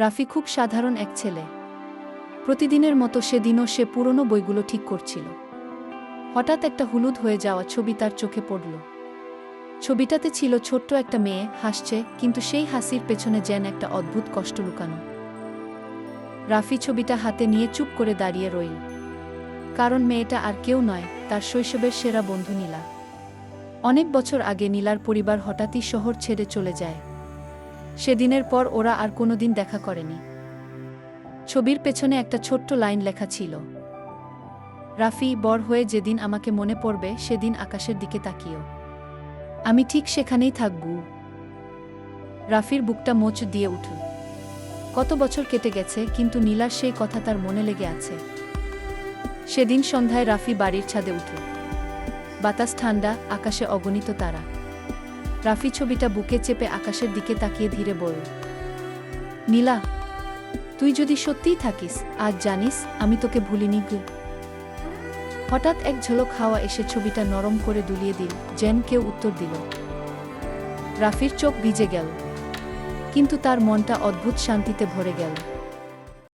রাফি খুব সাধারণ এক ছেলে। প্রতিদিনের মতো সেদিনও সে পুরনো বইগুলো ঠিক করছিল। হঠাৎ একটা হলুদ হয়ে যাওয়া ছবি তার চোখে পড়ল। ছবিটাতে ছিল ছোট্ট একটা মেয়ে, হাসছে, কিন্তু সেই হাসির পেছনে যেন একটা অদ্ভুত কষ্ট লুকানো। রাফি ছবিটা হাতে নিয়ে চুপ করে দাঁড়িয়ে রইল। কারণ মেয়েটা আর কেউ নয়, তার শৈশবের সেরা বন্ধু নীলা। অনেক বছর আগে নীলার পরিবার হঠাৎই শহর ছেড়ে চলে যায়। সেদিনের পর ওরা আর কোনোদিন দেখা করেনি। ছবির পেছনে একটা ছোট্ট লাইন লেখা ছিল, রাফি, বর হয়ে যেদিন আমাকে মনে পড়বে, সেদিন আকাশের দিকে তাকিও। আমি ঠিক সেখানেই থাকব। রাফির বুকটা মোচ দিয়ে উঠল। কত বছর কেটে গেছে, কিন্তু নীলার সেই কথা তার মনে লেগে আছে। সেদিন সন্ধ্যায় রাফি বাড়ির ছাদে উঠল। বাতাস ঠান্ডা, আকাশে অগণিত তারা। রাফি ছবিটা বুকে চেপে আকাশের দিকে তাকিয়ে ধীরে বলল, নীলা, তুই যদি সত্যিই থাকিস, আজ জানিস আমি তোকে ভুলিনি গু। হঠাৎ এক ঝলক হাওয়া এসে ছবিটা নরম করে দুলিয়ে দিল জেন কেউ উত্তর দিল রাফির চোখ ভিজে গেল, কিন্তু তার মনটা অদ্ভুত শান্তিতে ভরে গেল।